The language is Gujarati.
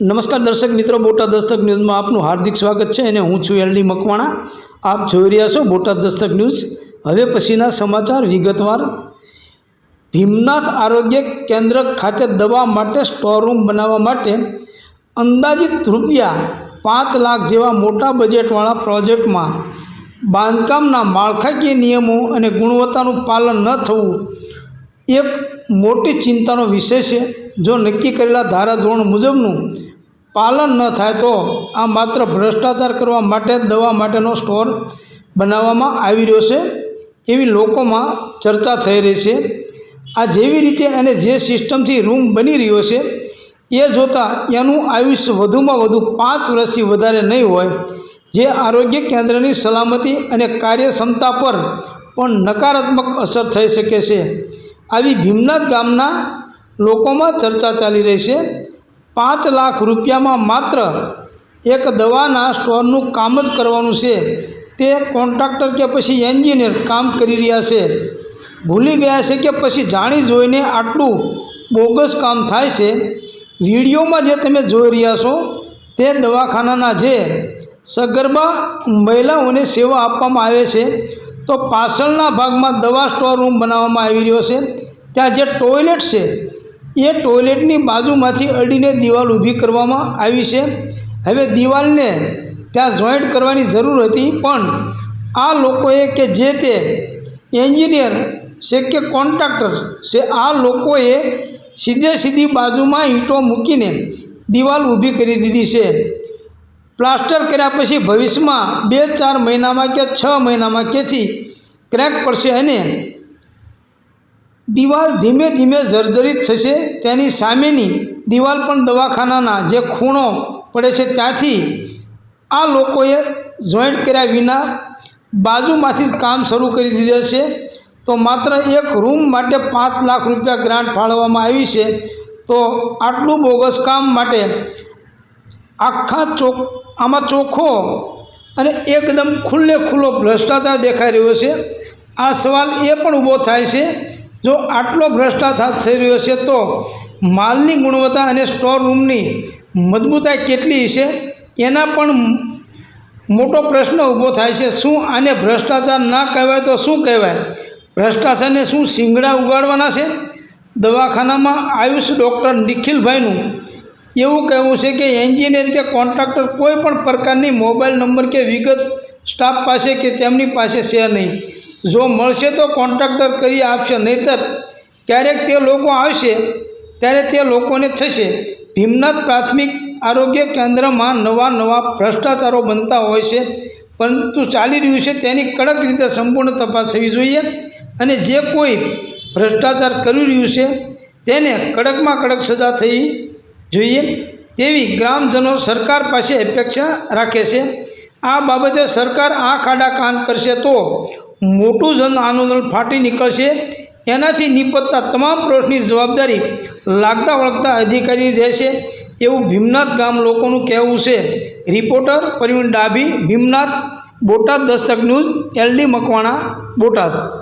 નમસ્કાર દર્શક મિત્રો, બોટાદ દસ્તક ન્યૂઝમાં આપનું હાર્દિક સ્વાગત છે અને હું છું એલડી મકવાણા. આપ જોઈ રહ્યા છો બોટાદ દસ્તક ન્યૂઝ. હવે પછીના સમાચાર વિગતવાર. ભીમનાથ આરોગ્ય કેન્દ્ર ખાતે દવા માટે સ્ટોર રૂમ બનાવવા માટે અંદાજિત રૂપિયા પાંચ લાખ જેવા મોટા બજેટવાળા પ્રોજેક્ટમાં બાંધકામના માળખાકીય નિયમો અને ગુણવત્તાનું પાલન ન થવું એક મોટી ચિંતાનો વિષય છે. જો નક્કી કરેલા ધારાધોરણ મુજબનું પાલન ન થાય તો આ માત્ર ભ્રષ્ટાચાર કરવા માટે દવા માટેનો સ્ટોર બનાવવામાં આવી રહ્યો છે એવી લોકોમાં ચર્ચા થઈ રહી છે. આ જેવી રીતે અને જે સિસ્ટમથી રૂમ બની રહ્યો છે એ જોતાં એનું આયુષ્ય વધુમાં વધુ પાંચ વર્ષથી વધારે નહીં હોય. જે આરોગ્ય કેન્દ્રની સલામતી અને કાર્યક્ષમતા પર પણ નકારાત્મક અસર થઈ શકે છે. આવી ભીમનાથ ગામના લોકોમાં ચર્ચા ચાલી રહી છે. પાંચ લાખ રૂપિયામાં માત્ર એક દવાના સ્ટોરનું કામ જ કરવાનું છે. તે કોન્ટ્રાક્ટર કે પછી એન્જિનિયર કામ કરી રહ્યા છે. ભૂલી ગયા છે કે પછી જાણી જોઈને આટલું બોગસ કામ થાય છે. વિડીયોમાં જે તમે જોઈ રહ્યા છો તે દવાખાનાના જે સગર્ભા મહિલાઓને સેવા આપવામાં આવે છે. તો પાછળના ભાગમાં દવા સ્ટોર રૂમ બનાવવામાં આવી રહ્યો છે. ત્યાં જે ટોયલેટ છે, એ ટોયલેટની બાજુમાંથી અડીને દિવાલ ઊભી કરવામાં આવી છે. હવે દિવાલને ત્યાં જોઈન્ટ કરવાની જરૂર હતી, પણ આ લોકોએ કે જે તે એન્જિનિયર છે કે કોન્ટ્રાક્ટર છે, આ લોકોએ સીધે સીધી બાજુમાં ઈંટો મૂકીને દિવાલ ઊભી કરી દીધી છે. પ્લાસ્ટર કર્યા પછી ભવિષ્યમાં બે ચાર મહિનામાં કે છ મહિનામાં કેથી ક્રેક પડશે અને દિવાલ ધીમે ધીમે જર્જરિત થશે. તેની સામેની દિવાલ પણ દવાખાનાના જે ખૂણો પડે છે ત્યાંથી આ લોકોએ જોઈન્ટ કર્યા વિના બાજુમાંથી જ કામ શરૂ કરી દીધા છે. તો માત્ર એક રૂમ માટે પાંચ લાખ રૂપિયા ગ્રાન્ટ ફાળવવામાં આવી છે. તો આટલું બોગસ કામ માટે આખા ચોક, આમાં ચોખ્ખો અને એકદમ ખુલ્લે ખુલ્લો ભ્રષ્ટાચાર દેખાઈ રહ્યો છે. આ સવાલ એ પણ ઊભો થાય છે જો આટલો ભ્રષ્ટાચાર થઈ રહ્યો છે, તો માલની ગુણવત્તા અને સ્ટોર રૂમની મજબૂતાઈ કેટલી છે? એના પણ મોટો પ્રશ્ન ઊભો થાય છે, શું આને ભ્રષ્ટાચાર ના કહેવાય તો શું કહેવાય? ભ્રષ્ટાચારને શું શિંગડા ઉગાડવાના છે? દવાખાનામાં આયુષ ડૉક્ટર નિખિલભાઈનું એવું કહેવું છે કે એન્જિનિયર કે કોન્ટ્રાક્ટર કોઈ પણ પ્રકારની મોબાઈલ નંબર કે વિગત સ્ટાફ પાસે કે તેમની પાસે છે નહીં. જો મળશે તો કોન્ટ્રાક્ટર કરી આપશે, નહીંતર ક્યારેક તે લોકો આવશે, ત્યારે તે લોકોને થશે. ભીમનાથ પ્રાથમિક આરોગ્ય કેન્દ્રમાં નવા નવા ભ્રષ્ટાચારો બનતા હોય છે, પરંતુ ચાલી રહ્યું છે તેની કડક રીતે સંપૂર્ણ તપાસ થવી જોઈએ અને જે કોઈ ભ્રષ્ટાચાર કરી રહ્યું છે તેને કડકમાં કડક સજા થઈ જોઈએ તેવી ગ્રામજનો સરકાર પાસે અપેક્ષા રાખે છે. આ બાબતે સરકાર આંખ આડા કાન કરશે તો મોટું જન આંદોલન ફાટી નીકળશે, એનાથી નિપજતા તમામ પ્રશ્નની જવાબદારી લાગતા વળગતા અધિકારી રહેશે. એવું ભીમનાથ ગામ લોકોનું કહેવું છે. Reporter Praveen Dabhi, Bhimnath, Botad Dastak news, LD Makwana, Botad.